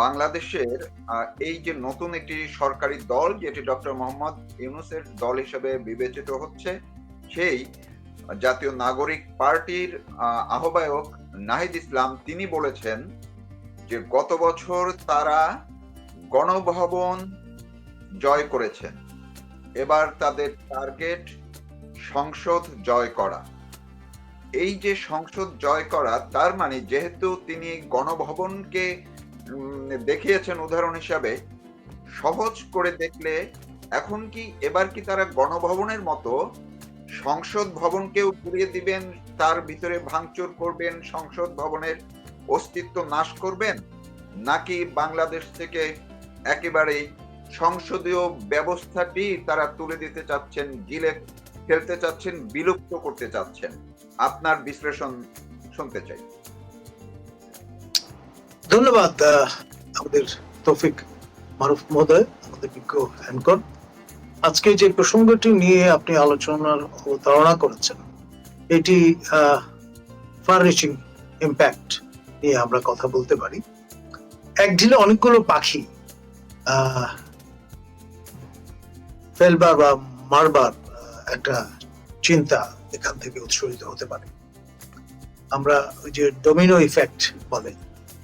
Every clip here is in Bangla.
বাংলাদেশের এই যে নতুন একটি সরকারি দল যেটি ডক্টর মোহাম্মদ ইউনুসের দল হিসেবে বিবেচিত হচ্ছে সেই জাতীয় নাগরিক পার্টির আহ, আহ্বায়ক নাহিদ ইসলাম তিনি বলেছেন যে গত বছর তারা গণভবন জয় করেছেন। এবার তাদের টার্গেট সংসদ জয় করা। এই যে সংসদ জয় করা তার মানে যেহেতু তিনি গণভবনকে দেখিয়েছেন উদাহরণ হিসাবে, সহজ করে দেখলে এখন কি এবার কি তারা গণভবনের মতো সংসদ ভবনকেও পুড়িয়ে দিবেন, তার ভিতরে ভাঙচুর করবেন, সংসদ ভবনের অস্তিত্ব নাশ করবেন? নাকি বাংলাদেশ থেকে একেবারেই সংসদীয় ব্যবস্থাটি তারা তুলে দিতে চাচ্ছেন, গিলে ফেলতে চাচ্ছেন, বিলুপ্ত করতে চাচ্ছেন? আপনার বিশ্লেষণ শুনতে চাই। ধন্যবাদ আমাদের তৌফিক মারুফ মহোদয়, আমাদের বিজ্ঞ আজকে যে প্রসঙ্গটি নিয়ে আপনি আলোচনার করেছেন, এটি ইম্প্যাক্ট নিয়ে আমরা কথা বলতে পারি। এক ঢিলে অনেকগুলো পাখি ফেলবার বা মারবার একটা চিন্তা এখান থেকে উৎসরিত হতে পারে। আমরা ওই যে ডোমিনো ইফেক্ট বলে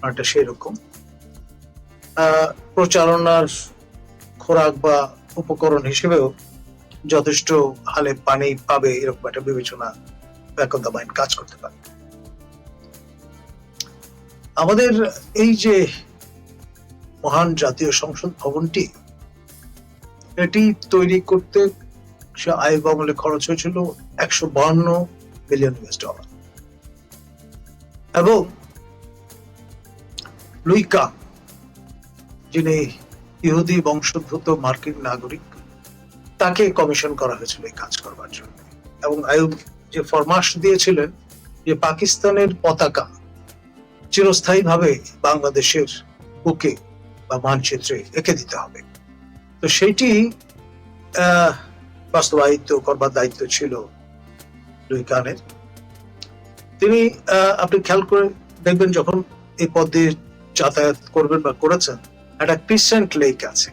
অনেকটা সেরকম। প্রচারণার খোরাক বা উপকরণ হিসেবেও যথেষ্ট হালে পানি পাবে এরকম একটা বিবেচনা ব্যাক অফ কাজ করতে পারে। আমাদের এই যে মহান জাতীয় সংসদ ভবনটি, এটি তৈরি করতে সে আইব আমলে খরচ হয়েছিল একশো বাহান্ন বিলিয়ন ইউএস ডলার এবং লুইকা যিনি ইহুদি বংশোদ্ভূত মার্কিন নাগরিক তাকে কমিশন করা হয়েছিল এই কাজ করবার জন্য। এবং আয়ুব যে ফরমাস দিয়েছিলেন যে পাকিস্তানের পতাকা চিরস্থায়ীভাবে বাংলাদেশের বুকে বা মানচিত্রে এঁকে দিতে হবে। তো সেটি বাস্তবায়িত করবার দায়িত্ব ছিল লুইকানের। তিনি আহ, আপনি খেয়াল করে দেখবেন যখন এই পদ যাতায়াত করবেন বা করেছেন, একটা ক্রিসেন্ট লেক আছে,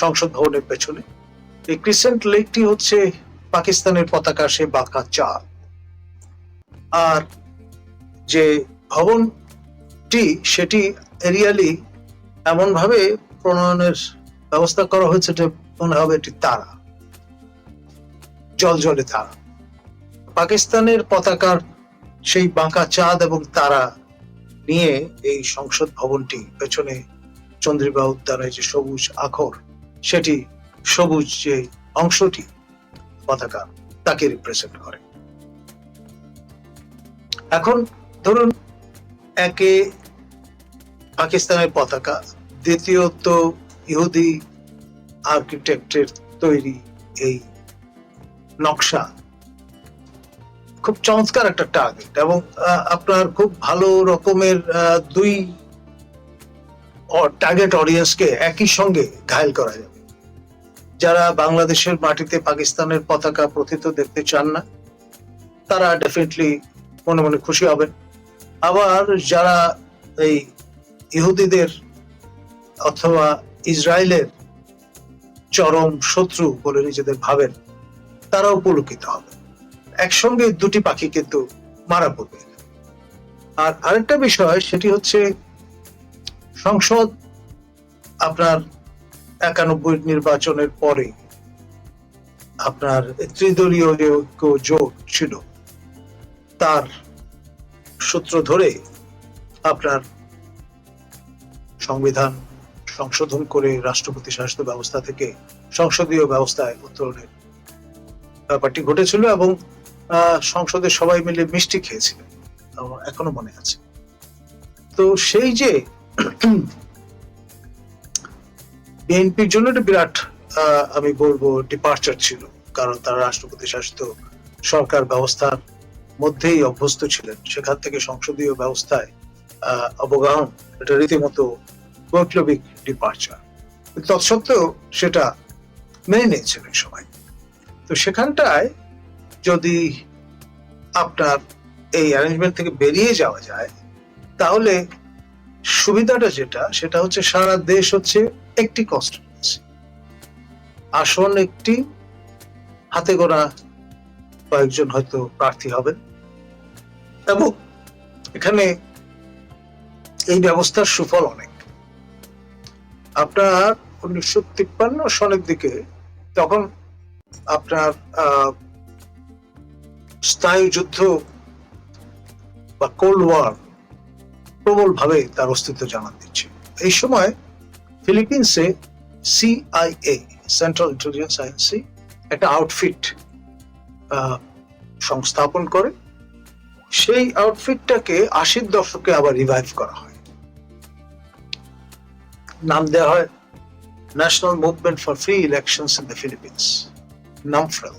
সংসদ ভবনের পেছনে। এই ক্রিসেন্ট লেকটি হচ্ছে পাকিস্তানের পতাকা, সে বাঁকা চাঁদ আর যে ভবনটি, সেটি এরিয়ালি এমন ভাবে প্রণয়নের ব্যবস্থা করা হয়েছে যে মনে হবে এটি তারা জল জলে তারা। পাকিস্তানের পতাকার সেই বাঁকা চাঁদ এবং তারা নিয়ে এই সংসদ ভবনটি পেছনে চন্দ্রিমা উদ্যানে যে সবুজ আখর, সেটি সবুজ যে অংশটি, পতাকা তাকে রিপ্রেজেন্ট করে। এখন ধরুন একে পাকিস্তানের পতাকা, দ্বিতীয়ত ইহুদি আর্কিটেক্টের তৈরি এই নকশা। খুব চমৎকার একটা টার্গেট এবং আপনার খুব ভালো রকমের দুই টার্গেট অডিয়েন্সকে একই সঙ্গে ঘায়ল করা যাবে। যারা বাংলাদেশের মাটিতে পাকিস্তানের পতাকা প্রথিত দেখতে চান না, তারা ডেফিনেটলি মনে মনে খুশি হবেন। আবার যারা এই ইহুদিদের অথবা ইসরায়েলের চরম শত্রু বলে নিজেদের ভাবেন, তারাও পুলকিত হবে। একসঙ্গে দুটি পাখি কিন্তু মারা পড়বে। আর আরেকটা বিষয়, সেটি হচ্ছে সংসদ আপনার একানব্বই নির্বাচনের পরে আপনার ত্রিদলীয় যে ঐক্য জোট ছিল, তার সূত্র ধরে আপনার সংবিধান সংশোধন করে রাষ্ট্রপতি শাসিত ব্যবস্থা থেকে সংসদীয় ব্যবস্থায় উত্তরণের ব্যাপারটি ঘটেছিল এবং সংসদে সবাই মিলে মিষ্টি খেয়েছিলেন। এখনও মনে আছে। তো সেই যে বিএনপির জন্য একটা বিরাট আমি বলব ডিপার্চার ছিল। কারণ তারা রাষ্ট্রপতি শাসিত সরকার ব্যবস্থার মধ্যেই অভ্যস্ত ছিলেন। সেখান থেকে সংসদীয় ব্যবস্থায় অবগাহন, এটা রীতিমতো বৈপ্লবিক ডিপার্চার তৎসত্ত্বেও সেটা মেনে নিয়েছিলেন সবাই তো সেখানটায় যদি আপনার এই অ্যারেঞ্জমেন্ট থেকে বেরিয়ে যাওয়া যায়, তাহলে সুবিধাটা যেটা, সেটা হচ্ছে সারা দেশ হচ্ছে একটি কনস্টিটুয়েন্সি আসন একটি হাতে গোনা কয়েকজন হয়তো প্রার্থী হবেন। এবং এখানে এই ব্যবস্থার সুফল অনেক। আপনার উনিশশো তিপ্পান্ন সনের দিকে তখন আপনার স্থায়ী যুদ্ধ বা কোল্ড ওয়ার প্রবল ভাবে তার অস্তিত্ব জানান দিচ্ছে। এই সময় ফিলিপিন্সে সিআইএ সেন্ট্রাল ইন্টেলিজেন্স এজেন্সি একটা আউটফিট সংস্থাপন করে। সেই আউটফিটটাকে আশির দশকে আবার রিভাইভ করা হয়। নাম দেওয়া হয় national movement for free elections in the Philippines NAMFREL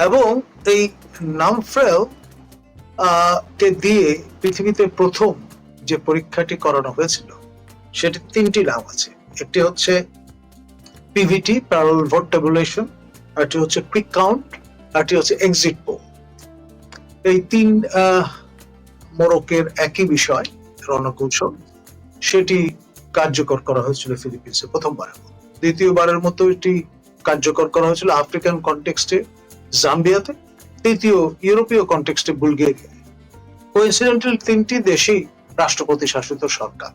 এবং এই নামফ্রেল কে দিয়ে পৃথিবীতে প্রথম যে পরীক্ষাটি করানো হয়েছিল সেটি তিনটি নাম আছে। একটি হচ্ছে PVT parallel vote tabulation RT হচ্ছে কুইক কাউন্ট আরটি হচ্ছে এক্সিট পোল এই তিন আহ, মোড়কের একই বিষয় রণকৌশল সেটি কার্যকর করা হয়েছিল ফিলিপিন্সে প্রথমবারের মতো। দ্বিতীয়বারের মতো এটি কার্যকর করা হয়েছিল আফ্রিকান কনটেক্সটে জাম্বিয়াতে তৃতীয় ইউরোপীয় কনটেক্সটে বুলগেরিয়া কোইন্সিডেন্টাল তিনটি দেশেই রাষ্ট্রপতি শাসিত সরকার।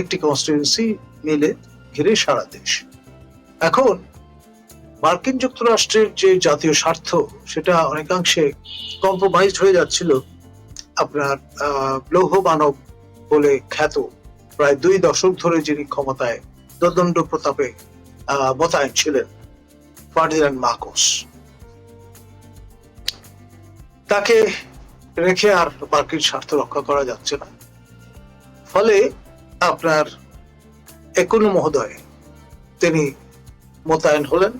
একটি কনস্টিটিউন্সি মিলে ঘিরে সারা দেশ। এখন মার্কিন যুক্তরাষ্ট্রের যে জাতীয় স্বার্থ, সেটা অনেকাংশে কম্প্রোমাইজ হয়ে যাচ্ছিল আপনার লৌহ মানব বলে খ্যাত প্রায় দুই দশক ধরে যিনি ক্ষমতায় দদণ্ড প্রতাপে মোতায়েন ছিলেন ফার্ডিনান্ড মার্কোস। তাকে রেখে আর মার্কিন স্বার্থ রক্ষা করা যাচ্ছে না। ফলে আপনার একুনো মহোদয়, তিনি মোতায়েন হলেন,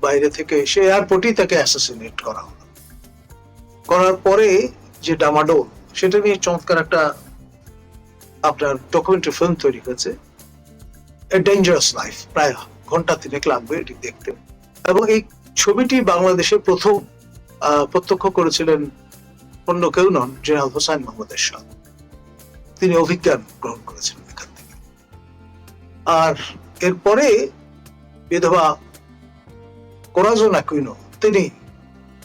বাইরে থেকে এসে এয়ারপোর্টেই তাকে অ্যাসাসিনেট করা হলো। করার পরে যে ডামাডোল, সেটা নিয়ে চমৎকার একটা আপনার ডকুমেন্টারি ফিল্ম তৈরি হয়েছে। ডেঞ্জারাস লাইফ প্রায় ঘণ্টা তিনেক লাগবে এটি দেখতে। এবং এই ছবিটি বাংলাদেশে প্রথম প্রত্যক্ষ করেছিলেন অন্য কেউ নন জেনারেল হোসাইন মোহাম্মদ এরশাদ। তিনি অভিজ্ঞান গ্রহণ করেছিলেন এখান থেকে। আর এরপরে বিধবা কোরাজন অ্যাকুইনো তিনি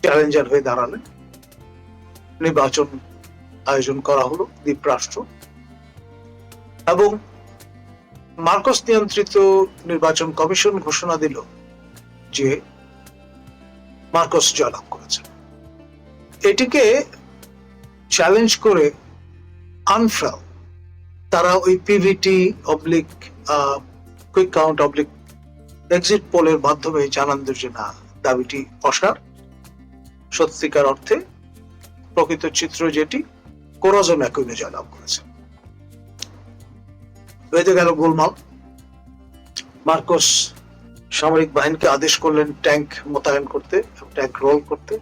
চ্যালেঞ্জার হয়ে দাঁড়ালেন। নির্বাচন আয়োজন করা হলো দ্বীপরাষ্ট্র এবং মার্কস নিয়ন্ত্রিত নির্বাচন কমিশন ঘোষণা দিল যে মার্কস জয়লাভ করেছেন। এটিকে চ্যালেঞ্জ করে আনফ্রাও তারা ওই PVT oblique quick count oblique exit পোলের মাধ্যমে জানান যে না, দাবিটি অসার। সত্যিকার অর্থে প্রকৃত চিত্র যেটি কোরাজন একুইনে জয়লাভ করেছে। বেঁধে গেল গোলমাল। মার্কোস সামরিক বাহিনীকে আদেশ করলেন ট্যাঙ্ক মোতায়েন করতে ট্যাঙ্ক রোল করতে।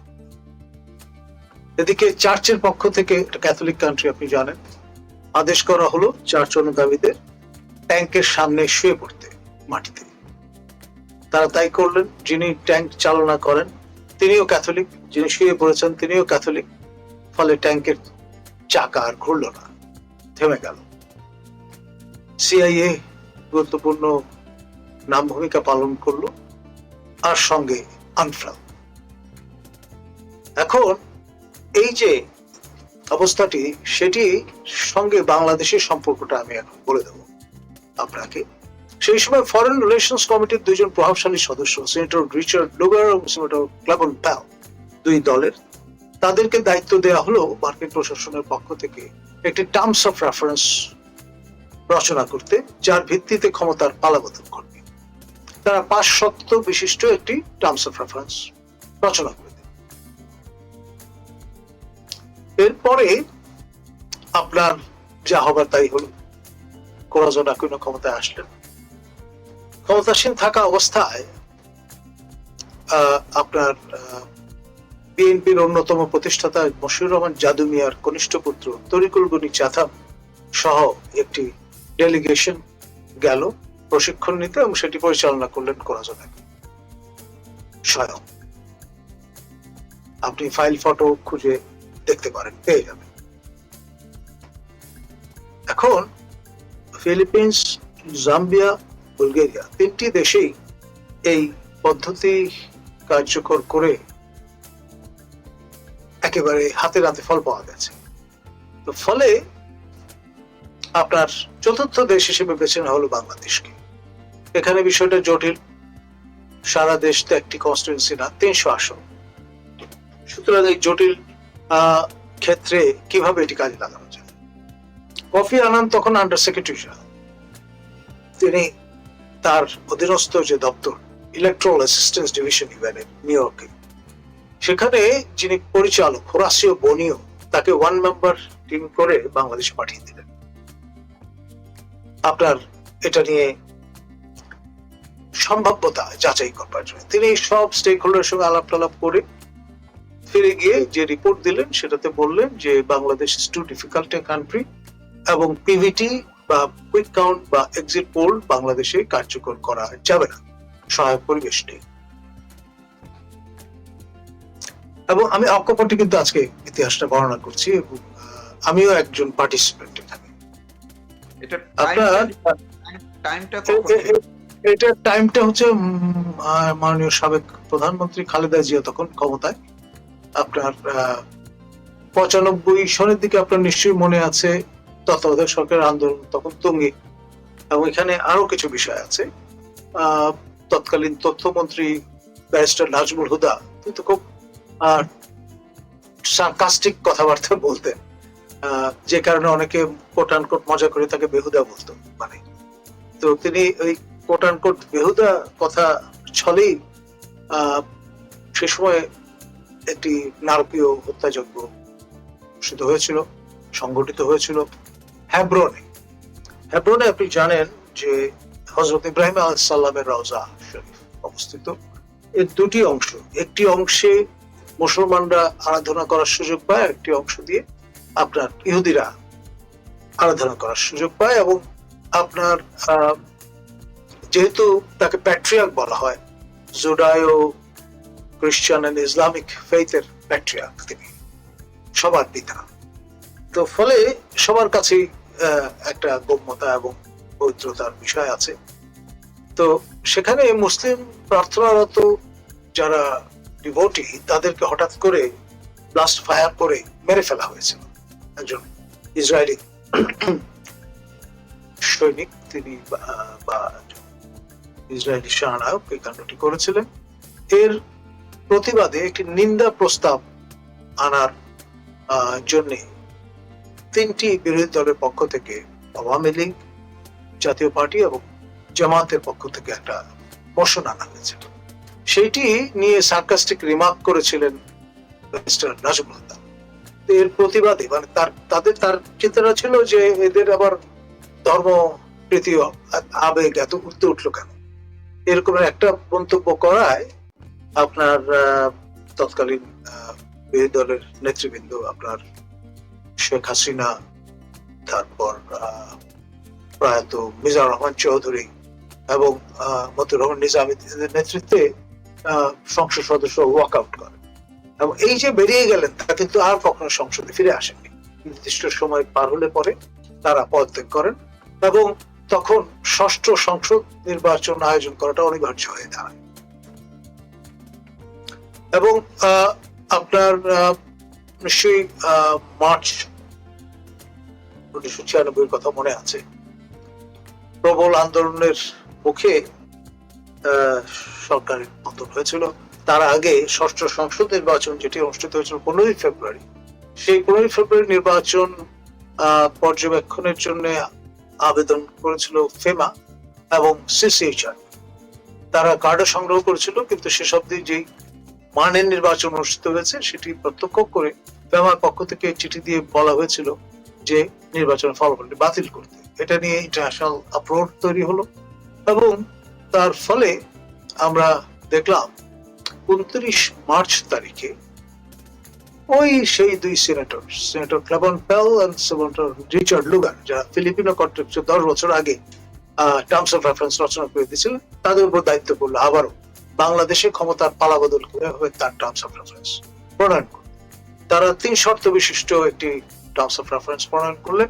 এদিকে চার্চের পক্ষ থেকে ক্যাথলিক কান্ট্রি আপনি জানেন, আদেশ করা হলো চার্চ অনুগামীদের ট্যাঙ্কের সামনে শুয়ে পড়তে মাটিতে। তারা তাই করলেন, যিনি ট্যাঙ্ক চালনা করেন, তিনিও ক্যাথলিক, যিনি শুয়ে পড়েছেন তিনিও ক্যাথলিক, ফলে ট্যাঙ্কের চাকা আর ঘুরল না, থেমে গেল। সিআইএ, গুরুত্বপূর্ণ নাম ভূমিকা পালন করল আর সঙ্গে আনফ্রাল। এখন এই যে অবস্থাটি, সেটি সঙ্গে বাংলাদেশের সম্পর্কটা আমি এখন বলে দেব আপনাকে। সেই সময় ফরেন রিলেশনস কমিটির দুইজন প্রভাবশালী সদস্য সেনেটর রিচার্ড লুগার এবং সেনেটর ক্লাবন প্যাল দুই দলের, তাদেরকে দায়িত্ব দেওয়া হলো মার্কিন প্রশাসনের পক্ষ থেকে একটি টার্মস অফ রেফারেন্স রচনা করতে, যার ভিত্তিতে ক্ষমতার পালাবদল। তারা পাঁচ শক্ত বিশিষ্ট একটি টার্মস অফ রেফারেন্স রচনা করে এরপরে আপনার যা হবার তাই হলো। কোরাজন ক্ষমতায় আসলেন ক্ষমতাসীন থাকা অবস্থায় আপনার বিএনপির অন্যতম প্রতিষ্ঠাতা মশিউর রহমান জাদু মিয়ার কনিষ্ঠ পুত্র তরিকুল গনি চাথাম সহ একটি ডেলিগেশন গেল। প্রশিক্ষণ নিতে এবং সেটি পরিচালনা করলেন কোরাজন। স্বয়ং। আপনি ফাইল, ফটো খুঁজে দেখতে পারেন, পেয়ে যাবেন। এখন, ফিলিপিন্স, জাম্বিয়া, বুলগেরিয়া তিনটি দেশেই এই পদ্ধতি কার্যকর করে একেবারে হাতে হাতে ফল পাওয়া গেছে। তো ফলে আপনার চতুর্থ দেশ হিসেবে বেছে নেওয়া হলো বাংলাদেশকে। এখানে বিষয়টা জটিল। সারা দেশ তো একটি কনস্টিটুয়েন্সি না, তিনশো আসন। সুতরাং এই জটিল ক্ষেত্রে কীভাবে এটি কাজে লাগানো যায়? কফি আনান তখন আন্ডার সেক্রেটারি তিনি তার অধীনস্থ যে দপ্তর ইলেকট্রাল অ্যাসিস্ট্যান্স ডিভিশন ইভেনের নিউ ইয়র্কে সেখানে যিনি পরিচালক হোরাসিও বনিও তাকে ওয়ান মেম্বার টিম করে বাংলাদেশে পাঠিয়ে দিলেন। আপনার এটা নিয়ে সম্ভাব্যতা যাচাই করবার জন্য। তিনি সব স্টেক হোল্ডারের সঙ্গে আলাপ টালাপ করে ফিরে গিয়ে যে রিপোর্ট দিলেন সেটাতে বললেন যে Bangladesh is too difficult a country এবং পিভিটি বা কুইক কাউন্ট বা এক্সিট পোল বাংলাদেশে কার্যকর করা যাবে না। সহায়ক পরিবেশ নেই। এবং আমি অকপটে কিন্তু আজকে ইতিহাসটা বর্ণনা করছি এবং আমিও একজন পার্টিসিপেন্ট এখানে। এটা আপনার টাইমটা এটার টাইমটা হচ্ছে মাননীয় সাবেক প্রধানমন্ত্রী খালেদা জিয়া তখন ক্ষমতায়। আপনার পঁচানব্বই সনের দিকে আপনার নিশ্চয়ই মনে আছে, তত্ত্বাবধায়ক সরকারের আন্দোলন তখন তুঙ্গে। এবং এখানে আরও কিছু বিষয় আছে। তৎকালীন তথ্যমন্ত্রী ব্যারিস্টার নাজমুল হুদা কিন্তু খুব সার্কাস্টিক কথাবার্তা বলতেন। যে কারণে অনেকে কোট আনকোট মজা করে তাকে বেহুদা বলতো। মানে তো তিনি ওই কোট আনকোট বেহুদা কথা ছলেই সে সময় একটি নারকীয় হত্যাযজ্ঞ অনুষ্ঠিত হয়েছিল সংগঠিত হয়েছিল হ্যাব্রনে হ্যাব্রনে আপনি জানেন যে হজরত ইব্রাহিম আল সাল্লামের রওজা শরীফ অবস্থিত। এর দুটি অংশ, একটি অংশে মুসলমানরা আরাধনা করার সুযোগ পায় একটি অংশ দিয়ে আপনার ইহুদিরা আরাধনা করার সুযোগ পায় এবং আপনার যেহেতু তাকে প্যাট্রিয়াক বলা হয়, জুডায়ো খ্রিস্টান এন্ড ইসলামিক ফেইথের প্যাট্রিয়াক তিনি, সবার পিতা। তো ফলে সবার কাছেই একটা গম্যতা এবং পবিত্রতার বিষয় আছে। তো সেখানে মুসলিম প্রার্থনারত যারা ডিভোটি তাদেরকে হঠাৎ করে ব্লাস্ট ফায়ার করে মেরে ফেলা হয়েছিল। একজন ইসরায়েলি সৈনিক, তিনি বা- ইসরায়েলি সেনানায়ক এই কাণ্ডটি করেছিলেন। এর প্রতিবাদে একটি নিন্দা প্রস্তাব আনার জন্য তিনটি বিরোধী দলের পক্ষ থেকে আওয়ামী লীগ, জাতীয় পার্টি এবং জামাতের পক্ষ থেকে একটা মোশন আনা হয়েছিল। সেইটি নিয়ে সার্কাস্টিক রিমার্ক করেছিলেন মিস্টার। এর প্রতিবাদে মানে তার, তাদের, তার চিন্তাটা ছিল যে এদের আবার ধর্ম প্রীতি আবেগ এত উঠতে উঠল কেন? এরকম একটা মন্তব্য করায় আপনার তৎকালীন বিরোধী দলের নেতৃবৃন্দ আপনার শেখ হাসিনা তারপর প্রয়াত মিজানুর রহমান চৌধুরী এবং আহ, মতিউর রহমান নিজামী নেতৃত্বে সংসদ সদস্য ওয়াক আউট করে এবং এই যে বেরিয়ে গেলেন তা কিন্তু আর কখনো সংসদে ফিরে আসেননি। নির্দিষ্ট সময় পার হলে পরে তারা পদত্যাগ করেন এবং তখন ষষ্ঠ সংসদ নির্বাচন আয়োজন করাটা অনিবার্য হয়ে দাঁড়ায়। এবং আপনার নিশ্চয়ই মার্চ উনিশশো ছিয়ানব্বই কথা মনে আছে। প্রবল আন্দোলনের মুখে সরকারের পতন হয়েছিল। তার আগে ষষ্ঠ সংসদ নির্বাচন যেটি অনুষ্ঠিত হয়েছিল পনেরোই ফেব্রুয়ারি, সেই পনেরোই ফেব্রুয়ারি নির্বাচন পর্যবেক্ষণের জন্য আবেদন করেছিল ফেমা এবং সিসিএইচআর। তারা কার্ডও সংগ্রহ করেছিল, কিন্তু সেসব দিয়ে যেই মানের নির্বাচন অনুষ্ঠিত হয়েছে, সেটি প্রত্যক্ষ করে ফেমার পক্ষ থেকে চিঠি দিয়ে বলা হয়েছিল যে নির্বাচনের ফলাফলটি বাতিল করতে। এটা নিয়ে ইন্টারন্যাশনাল আপলোড তৈরি হলো এবং তার ফলে আমরা দেখলাম, উনত্রিশ মার্চ তারিখে ওই সেই দুই senator senator Claiborne Pell senator Richard Lugar যারা ফিলিপিনো কন্ট্রাক্টর দশ বছর আগে টার্মস অফ রেফারেন্স রচনা করে দিয়েছিলেন তাদের উপর দায়িত্ব পড়ল আবারও বাংলাদেশে ক্ষমতার পালাবদল করে হবে তার টার্মস অফ রেফারেন্স প্রণয়ন তারা তিন শর্ত বিশিষ্ট একটি টার্মস অফ রেফারেন্স প্রণয়ন করলেন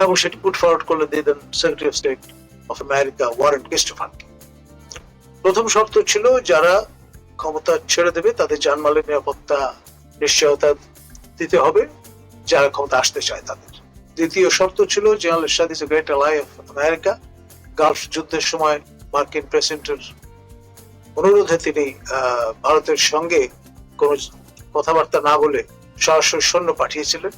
এবং সেটি পুট ফরওয়ার্ড করলে দিয়ে দেন secretary of state of America Warren ক্রিস্টোফারকে প্রথম শর্ত ছিল যারা ক্ষমতা ছেড়ে দেবে তাদের জানমালের নিরাপত্তা নিশ্চয়তা দিতে হবে, যারা ক্ষমতা আসতে চায় তাদের। দ্বিতীয় শর্ত ছিল general Ershad is great ally of America Gulf যুদ্ধের সময় মার্কিন প্রেসিডেন্টের অনুরোধে তিনি ভারতের সঙ্গে কোনো কথাবার্তা না বলে সরাসরি সৈন্য পাঠিয়েছিলেন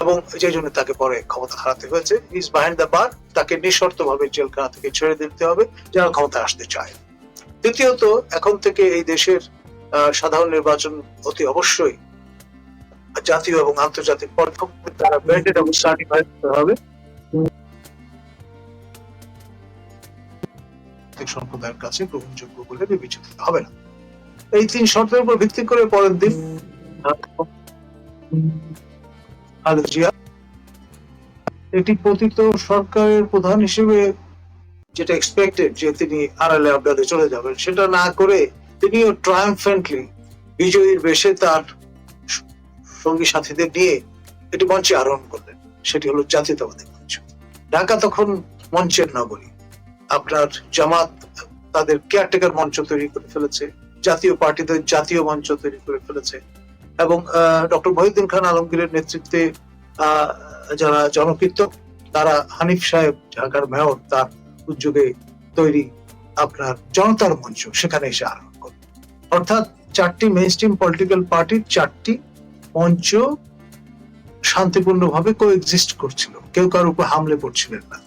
এবং যে জন্য তাকে পরে ক্ষমতা হারাতে হয়েছে। ইজ বাহিন্ড দ্য বার তাকে নিঃশর্ত ভাবে জেলখানা থেকে ছেড়ে দিতে হবে, যারা ক্ষমতা আসতে চায়। দ্বিতীয়ত, এখন থেকে এই দেশের সাধারণ নির্বাচন অতি অবশ্যই জাতীয় এবং আন্তর্জাতিক পদক্ষেপ দ্বারা ব্যান্ডেড এবং সার্টিফাইড হবে। সম্প্রদায়ের কাছে গ্রহণযোগ্য বলে বিবেচিত হবে না। এই তিন শর্তের উপর ভিত্তি করে পরের দিন এটি পতিত সরকারের প্রধান হিসেবে যেটা এক্সপেক্টেড যে তিনি আড়ালে আবডালে চলে যাবেন, সেটা না করে তিনিও ট্রায়াম্ফেন্টলি বিজয়ীর বেশে তার সঙ্গী সাথীদের নিয়ে এটি মঞ্চে আরোহণ করলেন। সেটি হলো জাতীয়তাবাদী মঞ্চ। ঢাকা তখন মঞ্চের নগরী। আপনার জামাত তাদের কেয়ারটেকার মঞ্চ তৈরি করে ফেলেছে, জাতীয় পার্টিদের জাতীয় মঞ্চ তৈরি করে ফেলেছে এবং ডক্টর মহিউদ্দিন খান আলমগীরের নেতৃত্বে যারা জনকীর্ত তারা হানিফ সাহেব, ঢাকার মেয়র, তার উদ্যোগে তৈরি আপনার জনতার মঞ্চ, সেখানে এসে আরম্ভ করে অর্থাৎ চারটি মেইন স্ট্রিম পলিটিক্যাল পার্টির চারটি মঞ্চ শান্তিপূর্ণভাবে কো এক্সিস্ট করছিল। কেউ কার উপর হামলে পড়ছিলেন না।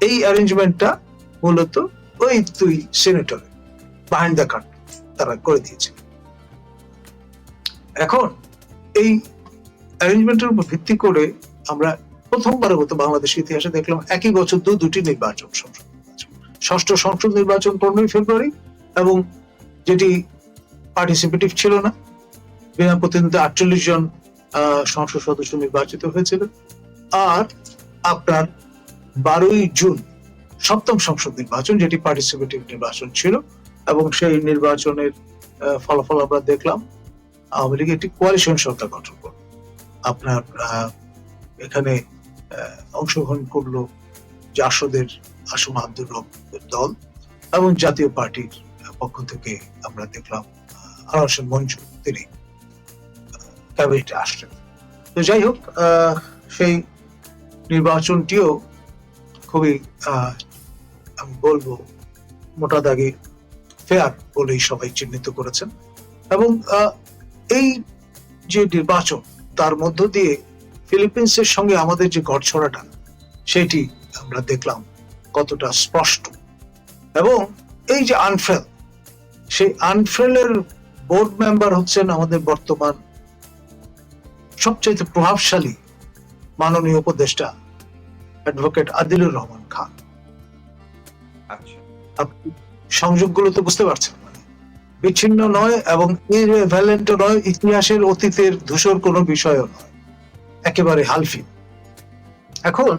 এই অ্যারেঞ্জমেন্টটা মূলত ওই দুই সেনেটর বাহিন্ড দ্য কাট তারা করে দিয়েছে এখন এই অ্যারেঞ্জমেন্টের উপর ভিত্তি করে আমরা প্রথমবারের মতো বাংলাদেশ ইতিহাসে দেখলাম একই বছর দু দুটি নির্বাচন সংসদ ষষ্ঠ সংসদ নির্বাচন পনেরোই ফেব্রুয়ারি, এবং যেটি পার্টিসিপেটিভ ছিল না। বিনা প্রতিনিধিত্বে আটচল্লিশ জন সংসদ সদস্য নির্বাচিত হয়েছিল। আর আপনার বারোই জুন সপ্তম সংসদ নির্বাচন, যেটি পার্টিসিপেটিভ নির্বাচন ছিল, এবং সেই নির্বাচনের ফলাফল আমরা দেখলাম, আওয়ামী লীগ একটি কোয়ালিশন সরকার গঠন করল আপনার এখানে অংশগ্রহণ করল জাসদের আসম আব্দুর রবের দল এবং জাতীয় পার্টির পক্ষ থেকে আমরা দেখলাম আহ, আরও মঞ্জু তিনি ক্যাবিনেটে আসলেন। তো যাই হোক সেই নির্বাচনটিও খুবই আমি বলব মোটা দাগে ফেয়ার বলেই সবাই চিহ্নিত করেছেন। এবং এই যে নির্বাচন তার মধ্য দিয়ে ফিলিপিন্সের সঙ্গে আমাদের যে গড়ছড়াটা সেটি আমরা দেখলাম। কতটা স্পষ্ট। এবং এই যে আনফ্রেল সেই আনফ্রেলের বোর্ড মেম্বার হচ্ছেন আমাদের বর্তমান সবচাইতে প্রভাবশালী মাননীয় উপদেষ্টা অ্যাডভোকেট আদিলুর রহমান খান। আচ্ছা। আপনি সংযোগগুলো তো বুঝতে পারছেন মানে বিচ্ছিন্ন নয় এবং ইরভ্যালেন্ট নয় ইতিহাসের অতীতের ধূসর কোনো বিষয়ও নয় একেবারে হালফি এখন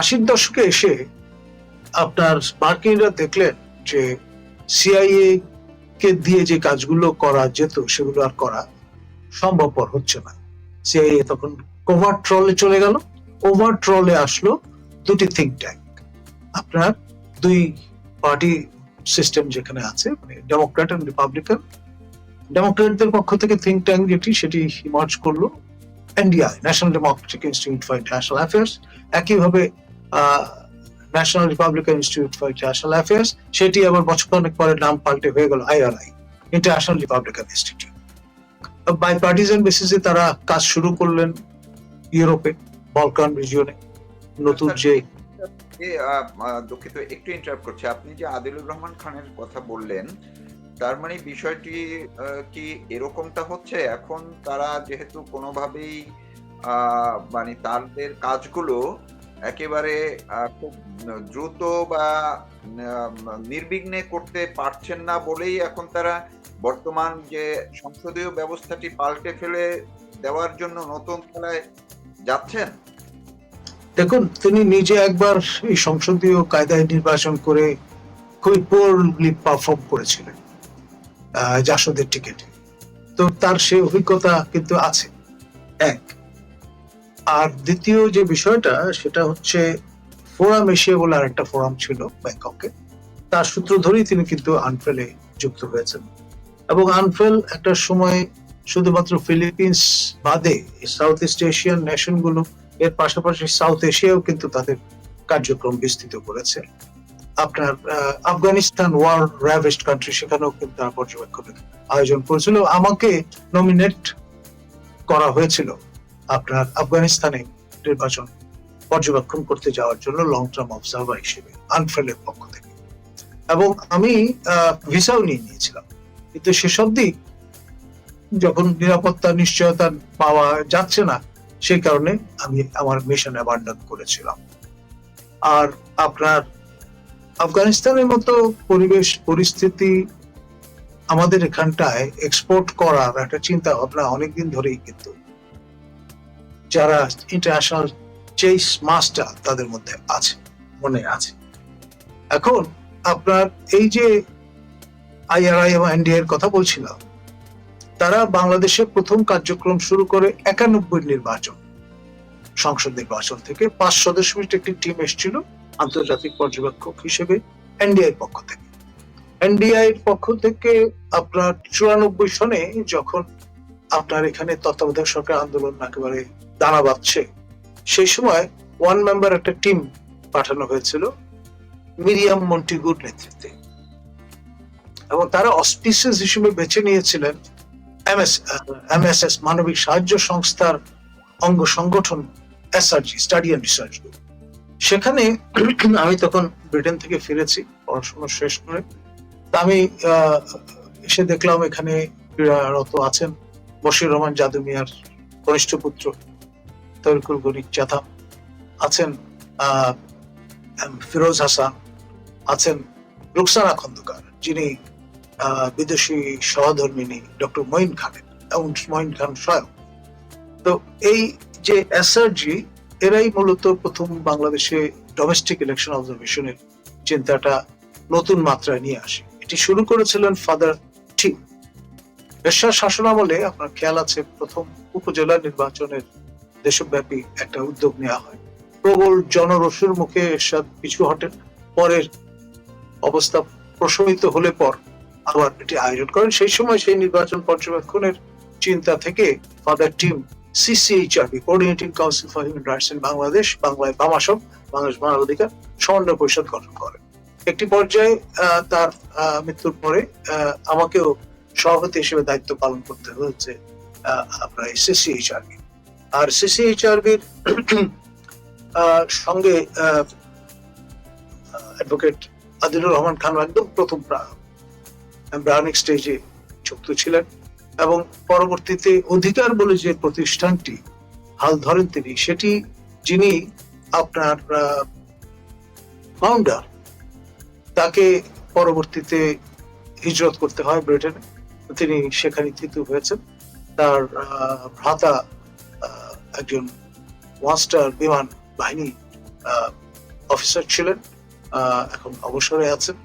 আশির দশকে এসে আপনার মার্কিনরা দেখলেন যে সিআইএ কে দিয়ে যে কাজগুলো করা যেত, সেগুলো আর করা সম্ভবপর হচ্ছে না। সিআইএ তখন কোভার ট্রলে চলে গেল। ওভার ট্রলে আসলো দুটি থিঙ্ক ট্যাঙ্ক আপনার দুই পার্টি সিস্টেম যেখানে আছে মানে ডেমোক্র্যাট এন্ড রিপাবলিকান ডেমোক্র্যাটদের পক্ষ থেকে থিঙ্ক ট্যাঙ্ক যেটি, সেটি ইমার্জ করল NDI national democratic institute for international affairs একইভাবে national republican institute for international affairs সেটি আবার বছর অনেক পরে নাম পাল্টে হয়ে গেল IRI international republican institute by partisan বেসিসে তারা কাজ শুরু করলেন ইউরোপে বলকান রিজিয়নে নতুন যে আহ, আহ, দুঃখিত একটু ইন্টারাপ্ট করছি। আপনি যে আদিলুর রহমান খানের কথা বললেন তার মানে বিষয়টি কি এরকমটা হচ্ছে? এখন তারা যেহেতু কোনোভাবেই আহ, মানে তাদের কাজগুলো একেবারে খুব দ্রুত বা নির্বিঘ্নে করতে পারছেন না বলেই এখন তারা বর্তমান যে সংসদীয় ব্যবস্থাটি পাল্টে ফেলে দেওয়ার জন্য নতুন খেলায় যাচ্ছেন? দেখুন, তিনি নিজে একবার এই সংসদীয় কায়দায় নির্বাচন করে খুবই পোরলি পারফর্ম করেছিলেন জাসদের টিকেটে তো তার সেই অভিজ্ঞতা কিন্তু আছে। এক আর দ্বিতীয় যে বিষয়টা, সেটা হচ্ছে ফোরাম এশিয়া বলে আরেকটা ফোরাম ছিল ব্যাংককে। তার সূত্র ধরেই তিনি কিন্তু আনফেলে যুক্ত হয়েছেন। এবং আনফেল একটা সময় শুধুমাত্র ফিলিপিন্স বাদে সাউথ ইস্ট এশিয়ান নেশনগুলো এর পাশাপাশি সাউথ এশিয়াও কিন্তু তাদের কার্যক্রম বিস্তৃত করেছে। আপনার আফগানিস্তান ওয়ার র্যাভেস্ট কান্ট্রি, সেখানেও কিন্তু তারা পর্যবেক্ষণের আয়োজন করেছিল। আমাকে নমিনেট করা হয়েছিল। আপনার আফগানিস্তানে নির্বাচন পর্যবেক্ষণ করতে যাওয়ার জন্য লং টার্ম অবজারভার হিসেবে আনফ্রেলের পক্ষ থেকে। এবং আমি ভিসাও নিয়ে নিয়েছিলাম। কিন্তু সেসব দিক যখন নিরাপত্তা, নিশ্চয়তা পাওয়া যাচ্ছে না, সেই কারণে আমি আমার মিশন অ্যাবান্ডন করেছিলাম। আর আপনার আফগানিস্তানের মতো পরিবেশ, পরিস্থিতি আমাদের এখানটায় এক্সপোর্ট করার একটা চিন্তা ভাবনা অনেকদিন ধরেই কিন্তু যারা ইন্টারন্যাশনাল চেস মাস্টার তাদের মধ্যে আছে, মনে আছে। এখন আপনার এই যে আইআরআই এবং এনডিএ এর কথা বলছিলাম, তারা বাংলাদেশে প্রথম কার্যক্রম শুরু করে একানব্বই নির্বাচন, সংসদ নির্বাচন থেকে পাঁচ সদস্য একটি টিম এসেছিল আন্তর্জাতিক পর্যবেক্ষক হিসেবে এনডিআই পক্ষ থেকে। এনডিআই পক্ষ থেকে আপনার চুরানব্বই সনে যখন আপনার এখানে তত্ত্বাবধায়ক সরকার আন্দোলন একেবারে দানা বাঁধছে। সেই সময় ওয়ান মেম্বার একটা টিম পাঠানো হয়েছিল মিরিয়াম মন্টিগুর নেতৃত্বে। এবং তারা অস্পিসিয়াস হিসেবে বেছে নিয়েছিলেন এমএস এমএসএস, মানবিক সাহায্য সংস্থার অঙ্গ সংগঠন এসআরজি রিসার্চ সেখানে আমি তখন ব্রিটেন থেকে ফিরেছি, পড়াশোনা শেষ করে। আমি এসে দেখলাম এখানে ক্রীড়ারত আছেন বশির রহমান জাদু মিয়ার কনিষ্ঠ পুত্র। তরিকুল গণিক চাথা আছেন ফিরোজ হাসান, আছেন রুকসানা খন্দকার, যিনি বিদেশি সহধর্মিনী ডক্টর মঈন খানের, এবং মঈন খান স্বয়ং। তো এই যে এসআরজি এরাই মূলত প্রথম বাংলাদেশে ডোমেস্টিক ইলেকশন অবজারভেশনের চিন্তাটা নতুন মাত্রায় নিয়ে আসে। এটি শুরু করেছিলেন ফাদার ঠিক এরশাদ শাসনামলে, আপনার খেয়াল আছে, প্রথম উপজেলা নির্বাচনের দেশব্যাপী একটা উদ্যোগ নেওয়া হয়। প্রবল জনরসুর মুখে এরশাদ পিছু হটেন। পরের অবস্থা প্রশমিত হলে পর আবার এটি আয়োজন করেন। সেই সময় সেই নির্বাচন পর্যবেক্ষণের চিন্তা থেকে father Timm CCHRB coordinating council for human rights in Bangladesh, বাংলায় বামাসব বাংলাদেশ মানব অধিকার সমন্বয় পরিষদ গঠন করেন। একটি পর্যায়ে তার মৃত্যুর পরে আমাকেও সভাপতি হিসেবে দায়িত্ব পালন করতে হয়েছে আপনার সিসিএইচআরবি আর সিসিএইচআরবির সঙ্গে অ্যাডভোকেট আদিলুর রহমান খান একদম প্রথম ব্রাউনিক স্টেজে যুক্ত ছিলেন এবং পরবর্তীতে অধিকার বলে যে প্রতিষ্ঠানটি হাল ধরেন তিনি, সেটি যিনি আপনার ফাউন্ডার তাকে পরবর্তীতে হিজরত করতে হয় ব্রিটেনে। তিনি সেখানে থিতু হয়েছেন। তার ভ্রাতা একজন ওয়ানস্টার বিমান বাহিনী অফিসার ছিলেন এখন অবসরে আছেন।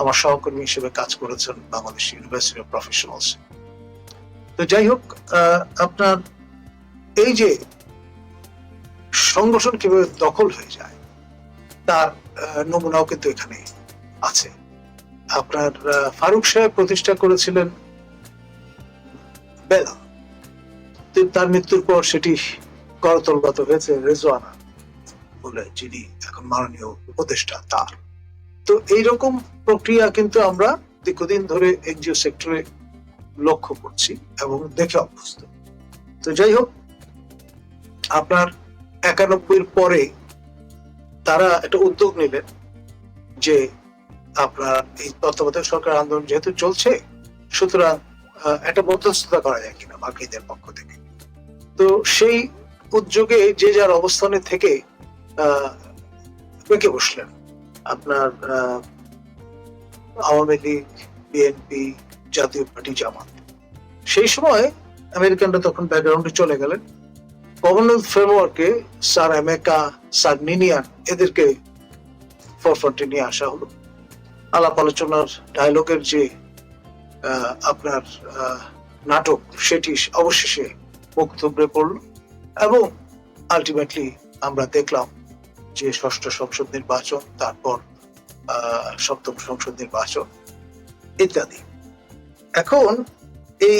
আমার সহকর্মী হিসেবে কাজ করেছেন বাংলাদেশ ইউনিভার্সিটি অফ প্রফেশনালস তো যাই হোক আপনার এই যে সংগঠন কীভাবে দখল হয়ে যায়, তার নমুনাও কিন্তু এখানে আছে। আপনার ফারুক সাহেব প্রতিষ্ঠা করেছিলেন বেলা। তার মৃত্যুর পর সেটি করতলগত হয়েছে রেজওয়ানা বলে, যিনি এখন মাননীয় উপদেষ্টা তার। তো এইরকম প্রক্রিয়া কিন্তু আমরা দীর্ঘদিন ধরে এনজিও সেক্টরে লক্ষ্য করছি এবং দেখে অভ্যস্ত। তো যাই হোক, আপনার একানব্বই পরে তারা একটা উদ্যোগ নিলেন যে আপনার এই তত্ত্বাবধায়ক সরকার আন্দোলন যেহেতু চলছে, সুতরাং একটা মধ্যস্থতা করা যায় কিনা বাকিদের পক্ষ থেকে। তো সেই উদ্যোগে যে যার অবস্থানে থেকে আহ, বসলেন। আপনার আওয়ামী লীগ বিএনপি জাতীয় পার্টি জামাত। সেই সময় আমেরিকানরা তখন ব্যাকগ্রাউন্ডে চলে গেলেন। কমনওয়েলথ ফ্রেমওয়ার্কে স্যার আমেকা স্যার নিনিয়ান এদেরকে ফরফ্রন্টে নিয়ে আসা হলো। আলাপ আলোচনার ডায়লগের যে আপনার নাটক সেটি অবশেষে মুখ থুবড়ে পড়ল। এবং আলটিমেটলি আমরা দেখলাম যে ষষ্ঠ সংসদ নির্বাচন, তারপর সপ্তম সংসদ নির্বাচন ইত্যাদি। এখন এই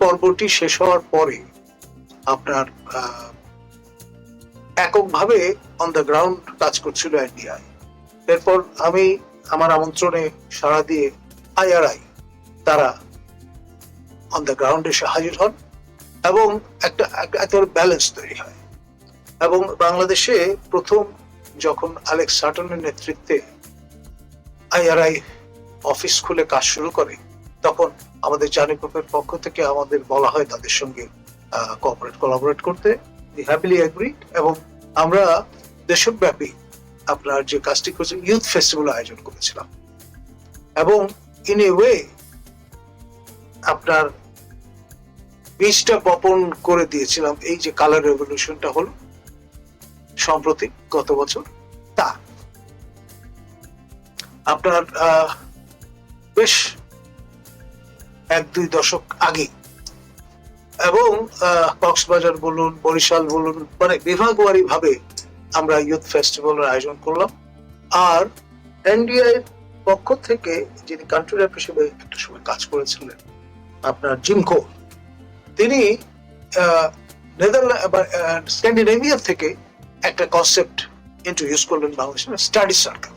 পর্বটি শেষ হওয়ার পরে আপনার এককভাবে অন দ্য গ্রাউন্ড কাজ করছিল এনডিআই। এরপর আমি আমার আমন্ত্রণে সাড়া দিয়ে আইআরআই, তারা অন দ্য গ্রাউন্ডে এসে হাজির হন। এবং একটা, একটা- ব্যালেন্স তৈরি হয়। এবং বাংলাদেশে প্রথম যখন আলেক্স সাটনের নেতৃত্বে আইআরআই অফিস খুলে কাজ শুরু করে, তখন আমাদের জানিকপের পক্ষ থেকে আমাদের বলা হয় তাদের সঙ্গে কোঅপারেট কোলাবোরেট করতে। হ্যাপিলি এগ্রি এবং আমরা দেশব্যাপী আপনার যে কাজটি করেছে ইউথ ফেস্টিভ্যাল আয়োজন করেছিলাম। এবং ইন এ ওয়ে আপনার বীজটা বপন করে দিয়েছিলাম, এই যে কালার রেভলিউশনটা হলো, সম্প্রতি গত বছর, তা। আপনার বেশ এক দুই দশক আগে এবং কক্সবাজার বলুন, বরিশাল বলুন মানে বিভাগওয়ারি ভাবে আমরা ইউথ ফেস্টিভ্যালের আয়োজন করলাম। আর এনডিআই পক্ষ থেকে যিনি কান্ট্রি রেপ হিসেবে একটা সময় কাজ করেছিলেন, আপনার জিমকো তিনি নেদারল্যান্ড স্ক্যান্ডিনেভিয়া থেকে একটা কনসেপ্ট ইন্ট্রোডিউস করলেন বাংলাদেশে স্টাডি সার্কেল